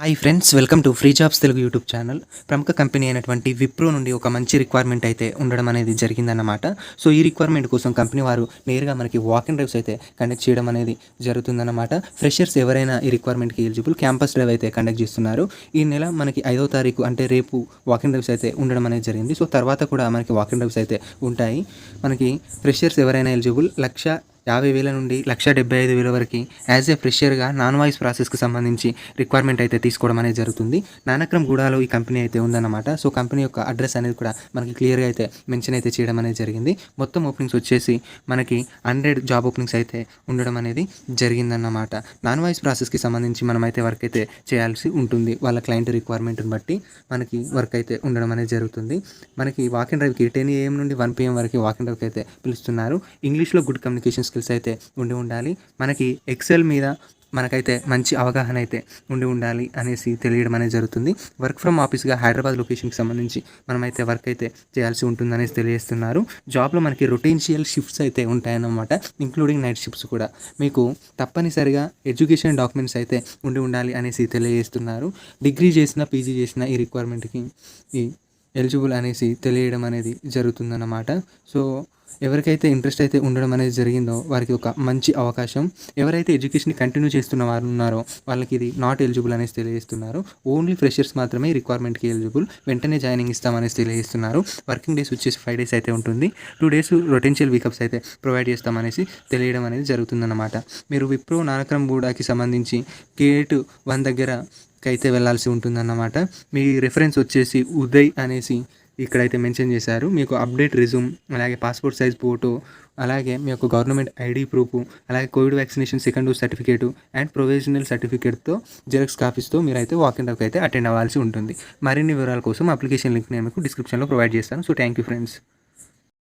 Hi friends welcome to free jobs Telugu YouTube channel ప్రముఖ company అయినటువంటి విప్రో నుండి ఒక మంచి రిక్వైర్మెంట్ అయితే ఉండడం అనేది జరిగిందన్నమాట. సో ఈ రిక్వైర్మెంట్ కోసం కంపెనీ వారు నేరుగా మనకి వాక్ ఇన్ డ్రైవ్స్ అయితే కండక్ట్ చేయడం అనేది జరుగుతుందన్నమాట. ఫ్రెషర్స్ ఎవరైనా ఈ రిక్వైర్మెంట్కి ఎలిజిబుల్ క్యాంపస్ డ్రైవ్ అయితే కండక్ట్ చేస్తున్నారు. ఈ నెల మనకి ఐదో తారీఖు అంటే రేపు వాక్ ఇన్ డ్రైవ్స్ అయితే ఉండడం అనేది జరిగింది. సో తర్వాత కూడా మనకి వాక్ ఇన్ డ్రైవ్స్ అయితే ఉంటాయి. మనకి ఫ్రెషర్స్ ఎవరైనా ఎలిజిబుల్ లక్ష యాభై వేల నుండి లక్ష డెబ్బై ఐదు వేల వరకు యాజ్ ఏ ఫ్రెషర్గా నాన్ వాయిస్ ప్రాసెస్కి సంబంధించి రిక్వైర్మెంట్ అయితే తీసుకోవడం అనేది జరుగుతుంది. నానక్రమ్ గూడాలో ఈ కంపెనీ అయితే ఉందన్నమాట. సో కంపెనీ యొక్క అడ్రస్ అనేది కూడా మనకి క్లియర్గా అయితే మెన్షన్ అయితే చేయడం అనేది జరిగింది. మొత్తం ఓపెనింగ్స్ వచ్చేసి మనకి హండ్రెడ్ జాబ్ ఓపెనింగ్స్ అయితే ఉండడం అనేది జరిగిందన్నమాట. నాన్ వాయిస్ ప్రాసెస్కి సంబంధించి మనం అయితే వర్క్ అయితే చేయాల్సి ఉంటుంది. వాళ్ళ క్లయింట్ రిక్వైర్మెంట్ని బట్టి మనకి వర్క్ అయితే ఉండడం అనేది జరుగుతుంది. మనకి వాకింగ్ డ్రైవ్కి టెన్ ఏఎం నుండి వన్ పిఎం వరకు వాకింగ్ డ్రైవ్కి అయితే పిలుస్తున్నారు. ఇంగ్లీష్లో గుడ్ కమ్యూనికేషన్స్ స్కిల్స్ అయితే ఉండి ఉండాలి. మనకి ఎక్సెల్ మీద మనకైతే మంచి అవగాహన అయితే ఉండి ఉండాలి అనేసి తెలియడం అనేది జరుగుతుంది. వర్క్ ఫ్రమ్ ఆఫీస్గా హైదరాబాద్ లొకేషన్కి సంబంధించి మనమైతే వర్క్ అయితే చేయాల్సి ఉంటుంది అనేసి తెలియజేస్తున్నారు. జాబ్లో మనకి రొటెన్షియల్ షిఫ్ట్స్ అయితే ఉంటాయన్నమాట ఇంక్లూడింగ్ నైట్ షిఫ్ట్స్ కూడా. మీకు తప్పనిసరిగా ఎడ్యుకేషన్ డాక్యుమెంట్స్ అయితే ఉండి ఉండాలి అనేసి తెలియజేస్తున్నారు. డిగ్రీ చేసిన పీజీ చేసిన ఈ రిక్వైర్మెంట్కి ఈ ఎలిజిబుల్ అనేసి తెలియడం అనేది జరుగుతుందన్నమాట. సో ఎవరికైతే ఇంట్రెస్ట్ అయితే ఉండడం అనేది జరిగిందో వారికి ఒక మంచి అవకాశం. ఎవరైతే ఎడ్యుకేషన్ కంటిన్యూ చేస్తున్న వారు ఉన్నారో వాళ్ళకి ఇది నాట్ ఎలిజిబుల్ అనేసి తెలియజేస్తున్నారు. ఓన్లీ ఫ్రెషర్స్ మాత్రమే రిక్వైర్మెంట్కి ఎలిజిబుల్ వెంటనే జాయినింగ్ ఇస్తామనేసి తెలియజేస్తున్నారు. వర్కింగ్ డేస్ వచ్చేసి ఫైవ్ డేస్ అయితే ఉంటుంది. టూ డేస్ రొటెన్షియల్ వీకప్స్ అయితే ప్రొవైడ్ చేస్తామనేసి తెలియడం అనేది జరుగుతుందన్నమాట. మీరు విప్రో నానక్రమ్ గూడాకి సంబంధించి గేట్ వన్ దగ్గర అయితే వెళ్ళాల్సి ఉంటుందన్నమాట. మీ రెఫరెన్స్ వచ్చేసి ఉదయ్ అనేసి ఇక్కడైతే మెన్షన్ చేశారు. మీకు అప్డేట్ రిజ్యూమ్ అలాగే పాస్పోర్ట్ సైజ్ ఫోటో అలాగే మీ యొక్క గవర్నమెంట్ ఐడి ప్రూఫ్ అలాగే covid vaccination second dose certificate and provisional సర్టిఫికేట్తో xerox కాపీస్తో మీరైతే వాక్ ఇన్ అయితే అటెండ్ అవ్వాల్సి ఉంటుంది. మరిన్ని వివరాల కోసం అప్లికేషన్ లింక్ నేను మీకు డిస్క్రిప్షన్లో ప్రొవైడ్ చేస్తాను. So thank you friends